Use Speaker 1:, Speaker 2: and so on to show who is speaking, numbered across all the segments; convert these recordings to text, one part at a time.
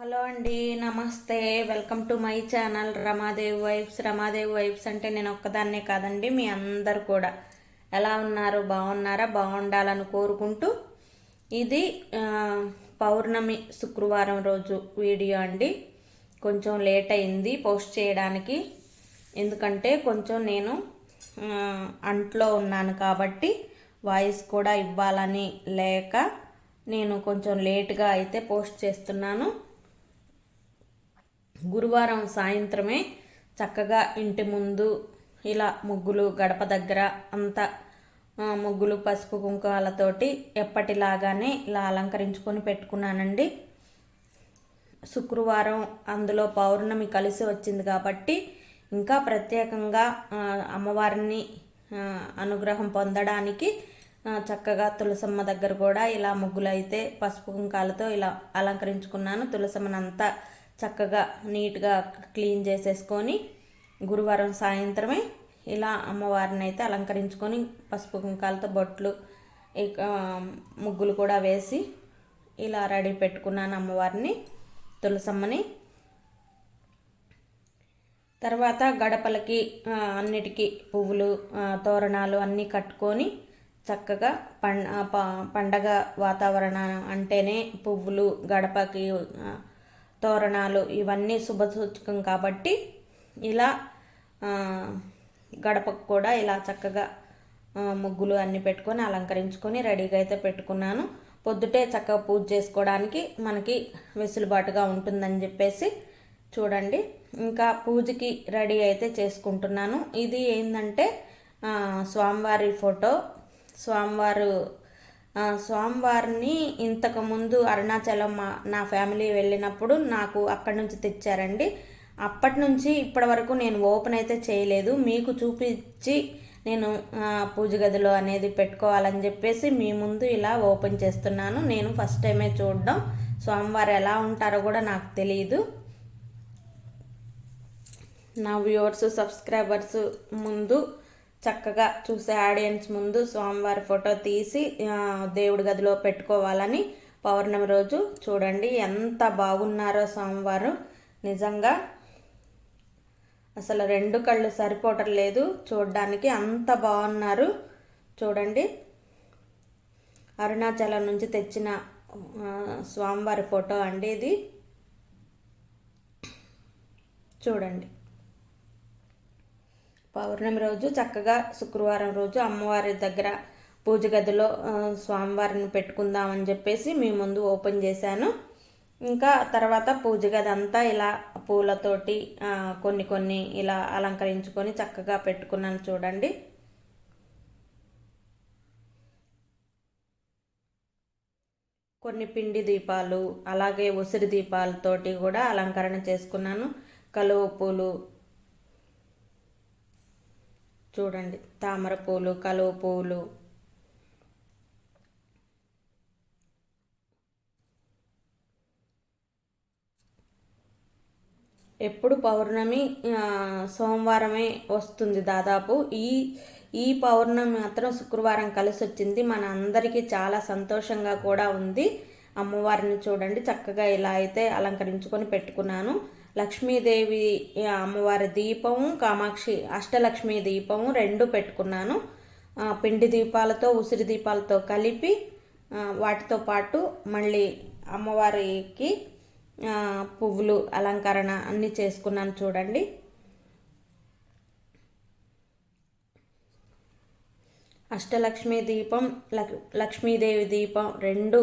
Speaker 1: Hello అండి నమస్తే. Welcome to my channel Ramadevi vibes Ramadevi vibes అంటే నేను ఒక్కదాన్నే కాదండి మీ అందరు కూడా. ఎలా ఉన్నారు? బాగున్నారా? బాగుండాలని కోరుకుంటూ ఇది పౌర్ణమి శుక్రవారం రోజు వీడియో అండి. కొంచెం లేట్ అయింది పోస్ట్ చేయడానికి. ఎందుకంటే కొంచెం నేను అంట్లో ఉన్నాను కాబట్టి వాయిస్ కూడా ఇవ్వాలని లేక నేను కొంచెం లేట్గా అయితే పోస్ట్ చేస్తున్నాను. గురువారం సాయంత్రమే చక్కగా ఇంటి ముందు ఇలా ముగ్గులు గడప దగ్గర అంతా ముగ్గులు పసుపు కుంకాలతోటి ఎప్పటిలాగానే ఇలా అలంకరించుకొని పెట్టుకున్నానండి. శుక్రవారం అందులో పౌర్ణమి కలిసి వచ్చింది కాబట్టి ఇంకా ప్రత్యేకంగా అమ్మవారిని అనుగ్రహం పొందడానికి చక్కగా తులసమ్మ దగ్గర కూడా ఇలా ముగ్గులైతే పసుపు కుంకాలతో ఇలా అలంకరించుకున్నాను. తులసమ్మనంతా చక్కగా నీట్గా క్లీన్ చేసేసుకొని గురువారం సాయంత్రమే ఇలా అమ్మవారిని అయితే అలంకరించుకొని పసుపు కుంకాలతో బొట్లు ఇక ముగ్గులు కూడా వేసి ఇలా రెడీ పెట్టుకున్నాను అమ్మవారిని తులసమ్మని. తర్వాత గడపలకి అన్నిటికీ పువ్వులు తోరణాలు అన్నీ కట్టుకొని చక్కగా పండ పండగ వాతావరణం అంటేనే పువ్వులు గడపకి తోరణాలు ఇవన్నీ శుభసూచకం కాబట్టి ఇలా గడపకు కూడా ఇలా చక్కగా ముగ్గులు అన్నీ పెట్టుకొని అలంకరించుకొని రెడీగా అయితే పెట్టుకున్నాను. పొద్దుటే చక్కగా పూజ చేసుకోవడానికి మనకి వెసులుబాటుగా ఉంటుందని చెప్పేసి చూడండి. ఇంకా పూజకి రెడీ అయితే చేసుకుంటున్నాను. ఇది ఏంటంటే స్వామివారి ఫోటో. స్వామివారు ఆ, స్వామివారిని ఇంతకుముందు అరుణాచలం మా నా ఫ్యామిలీ వెళ్ళినప్పుడు నాకు అక్కడి నుంచి తెచ్చారండి. అప్పటి నుంచి ఇప్పటి వరకు నేను ఓపెన్ అయితే చేయలేదు. మీకు చూపించి నేను పూజ గదిలో అనేది పెట్టుకోవాలని చెప్పేసి మీ ముందు ఇలా ఓపెన్ చేస్తున్నాను. నేను ఫస్ట్ టైమే చూడడం. స్వామివారు ఎలా ఉంటారో కూడా నాకు తెలియదు నా వ్యూవర్స్ సబ్స్క్రైబర్స్ ముందు చక్కగా చూసే ఆడియన్స్ ముందు స్వామివారి ఫోటో తీసి దేవుడి గదిలో పెట్టుకోవాలని పౌర్ణమి రోజు చూడండి. ఎంత బాగున్నారో స్వామివారు. నిజంగా అసలు రెండు కళ్ళు సరిపోవటం లేదు. చూడడానికి అంత బాగున్నారు. చూడండి. అరుణాచలం నుంచి తెచ్చిన స్వామివారి ఫోటో అండి ఇది. చూడండి. పౌర్ణమి రోజు చక్కగా శుక్రవారం రోజు అమ్మవారి దగ్గర పూజ గదిలో స్వామివారిని పెట్టుకుందామని చెప్పేసి మీ ముందు ఓపెన్ చేశాను. ఇంకా తర్వాత పూజ గది అంతా ఇలా పూలతోటి కొన్ని కొన్ని ఇలా అలంకరించుకొని చక్కగా పెట్టుకున్నాను చూడండి. కొన్ని పిండి దీపాలు అలాగే ఉసిరి దీపాలతోటి కూడా అలంకరణ చేసుకున్నాను. కలువ పూలు చూడండి. తామర పూలు కలువ పూలు. ఎప్పుడు పౌర్ణమి సోమవారమే వస్తుంది దాదాపు. ఈ ఈ పౌర్ణమి మాత్రం శుక్రవారం కలిసి వచ్చింది. మన అందరికీ చాలా సంతోషంగా కూడా ఉంది. అమ్మవారిని చూడండి. చక్కగా ఇలా అయితే అలంకరించుకొని పెట్టుకున్నాను. లక్ష్మీదేవి అమ్మవారి దీపము కామాక్షి అష్టలక్ష్మి దీపము రెండు పెట్టుకున్నాను. పిండి దీపాలతో ఉసిరి దీపాలతో కలిపి వాటితో పాటు మళ్ళీ అమ్మవారికి పువ్వులు అలంకరణ అన్నీ చేసుకున్నాను చూడండి. అష్టలక్ష్మి దీపం లక్ లక్ష్మీదేవి దీపం రెండు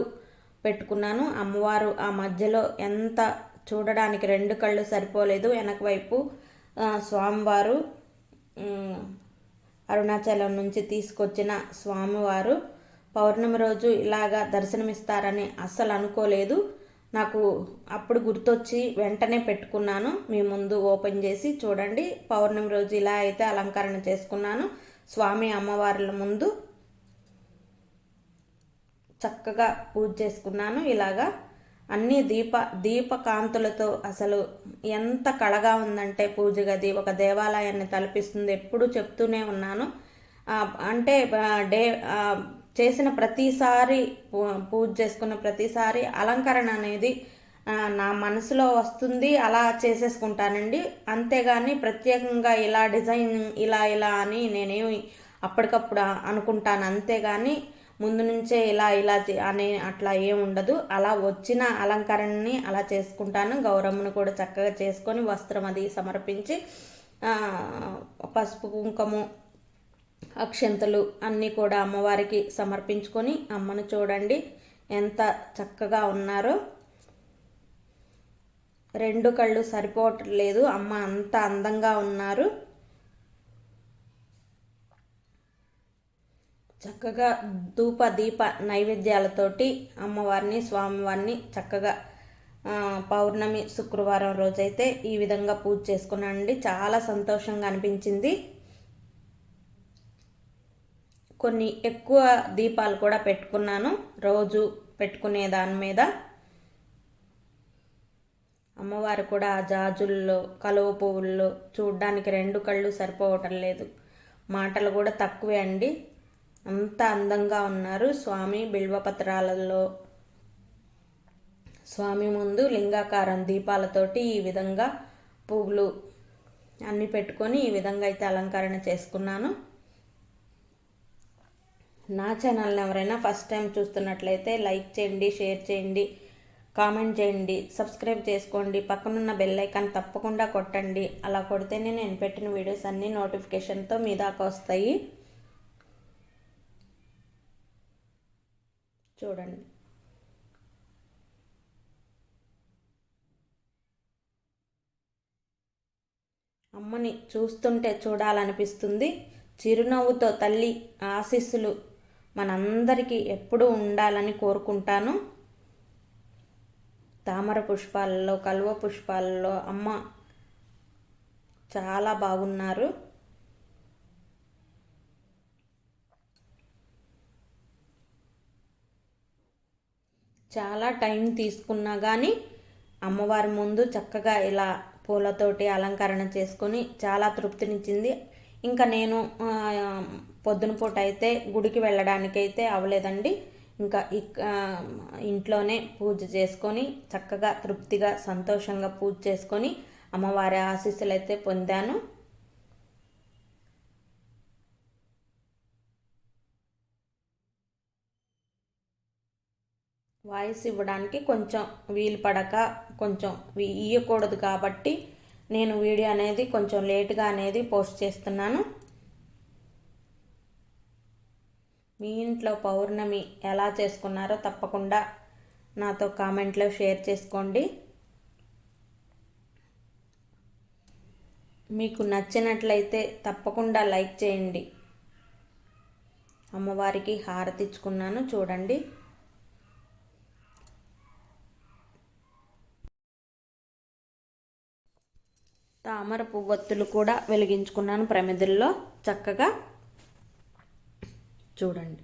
Speaker 1: పెట్టుకున్నాను. అమ్మవారు ఆ మధ్యలో ఎంత చూడడానికి రెండు కళ్ళు సరిపోలేదు. వెనక వైపు స్వామివారు అరుణాచలం నుంచి తీసుకొచ్చిన స్వామివారు పౌర్ణమి రోజు ఇలాగా దర్శనమిస్తారని అస్సలు అనుకోలేదు. నాకు అప్పుడు గుర్తొచ్చి వెంటనే పెట్టుకున్నాను. మీ ముందు ఓపెన్ చేసి చూడండి. పౌర్ణమి రోజు ఇలా అయితే అలంకరణ చేసుకున్నాను. స్వామి అమ్మవార్ల ముందు చక్కగా పూజ చేసుకున్నాను. ఇలాగా అన్ని దీప దీపకాంతులతో అసలు ఎంత కళగా ఉందంటే పూజ గది ఒక దేవాలయాన్ని తలపిస్తుంది. ఎప్పుడు చెప్తూనే ఉన్నాను. అంటే డే చేసిన ప్రతిసారి పూ- పూజ చేసుకున్న ప్రతిసారి అలంకరణ అనేది నా మనసులో వస్తుంది. అలా చేసేసుకుంటానండి. అంతేగాని ప్రత్యేకంగా ఇలా డిజైన్ ఇలా ఇలా అని నేనేమి అప్పటికప్పుడు అనుకుంటాను. అంతేగాని ముందు నుంచే ఇలా ఇలా అనే అట్లా ఏం ఉండదు. అలా వచ్చిన అలంకరణని అలా చేసుకుంటాను. గౌరమ్మను కూడా చక్కగా చేసుకొని వస్త్రం అది సమర్పించి పసుపు కుంకుమ అక్షంతలు అన్నీ కూడా అమ్మవారికి సమర్పించుకొని అమ్మను చూడండి ఎంత చక్కగా ఉన్నారో. రెండు కళ్ళు సరిపోవట్లేదు. అమ్మ అంత అందంగా ఉన్నారు. చక్కగా ధూప దీప నైవేద్యాలతోటి అమ్మవారిని స్వామివారిని చక్కగా పౌర్ణమి శుక్రవారం రోజైతే ఈ విధంగా పూజ చేసుకున్నానండి. చాలా సంతోషంగా అనిపించింది. కొన్ని ఎక్కువ దీపాలు కూడా పెట్టుకున్నాను. రోజు పెట్టుకునే దాని మీద. అమ్మవారు కూడా ఆ జాజుల్లో కలువ పువ్వుల్లో చూడ్డానికి రెండు కళ్ళు సరిపోవటం లేదు. మాటలు కూడా తక్కువే అండి. అంత అందంగా ఉన్నారు. స్వామి బిల్వపత్రాలలో స్వామి ముందు లింగాకారం దీపాలతోటి ఈ విధంగా పువ్వులు అన్నీ పెట్టుకొని ఈ విధంగా అయితే అలంకరణ చేసుకున్నాను. నా ఛానల్ని ఎవరైనా ఫస్ట్ టైం చూస్తున్నట్లయితే లైక్ చేయండి షేర్ చేయండి కామెంట్ చేయండి సబ్స్క్రైబ్ చేసుకోండి పక్కనున్న బెల్ ఐకాన్ తప్పకుండా కొట్టండి. అలా కొడితేనే నేను పెట్టిన వీడియోస్ అన్నీ నోటిఫికేషన్తో మీ దాకా వస్తాయి. చూడండి. అమ్మని చూస్తుంటే చూడాలనిపిస్తుంది. చిరునవ్వుతో తల్లి ఆశీస్సులు మనందరికీ ఎప్పుడూ ఉండాలని కోరుకుంటాను. తామర పుష్పాలలో కలువ పుష్పాలలో అమ్మ చాలా బాగున్నారు. చాలా టైం తీసుకున్నా కానీ అమ్మవారి ముందు చక్కగా ఇలా పూలతోటి అలంకరణ చేసుకొని చాలా తృప్తినిచ్చింది. ఇంకా నేను పొద్దున పూట అయితే గుడికి వెళ్ళడానికైతే అవ్వలేదండి. ఇంకా ఇంట్లోనే పూజ చేసుకొని చక్కగా తృప్తిగా సంతోషంగా పూజ చేసుకొని అమ్మవారి ఆశీస్సులు అయితే పొందాను. వాయిస్ ఇవ్వడానికి కొంచెం వీలు పడక కొంచెం ఇవ్వకూడదు ఇయ్యకూడదు కాబట్టి నేను వీడియో అనేది కొంచెం లేట్గా అనేది పోస్ట్ చేస్తున్నాను. మీ ఇంట్లో పౌర్ణమి ఎలా చేసుకున్నారో తప్పకుండా నాతో కామెంట్లో షేర్ చేసుకోండి. మీకు నచ్చినట్లయితే తప్పకుండా లైక్ చేయండి. అమ్మవారికి హారతిచ్చుకున్నాను చూడండి. తామర పువ్వొత్తులు కూడా వెలిగించుకున్నాను ప్రమిదల్లో. చక్కగా చూడండి.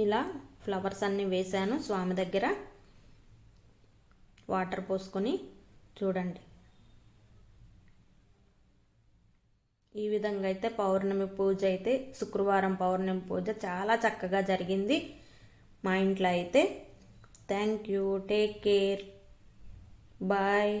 Speaker 1: ఇలా ఫ్లవర్స్ అన్నీ వేశాను స్వామి దగ్గర. వాటర్ పోసుకొని చూడండి. ఈ విధంగా అయితే పౌర్ణమి పూజ అయితే శుక్రవారం పౌర్ణమి పూజ చాలా చక్కగా జరిగింది. మా ఇంట్లో అయితే. Thank you. Take care. Bye.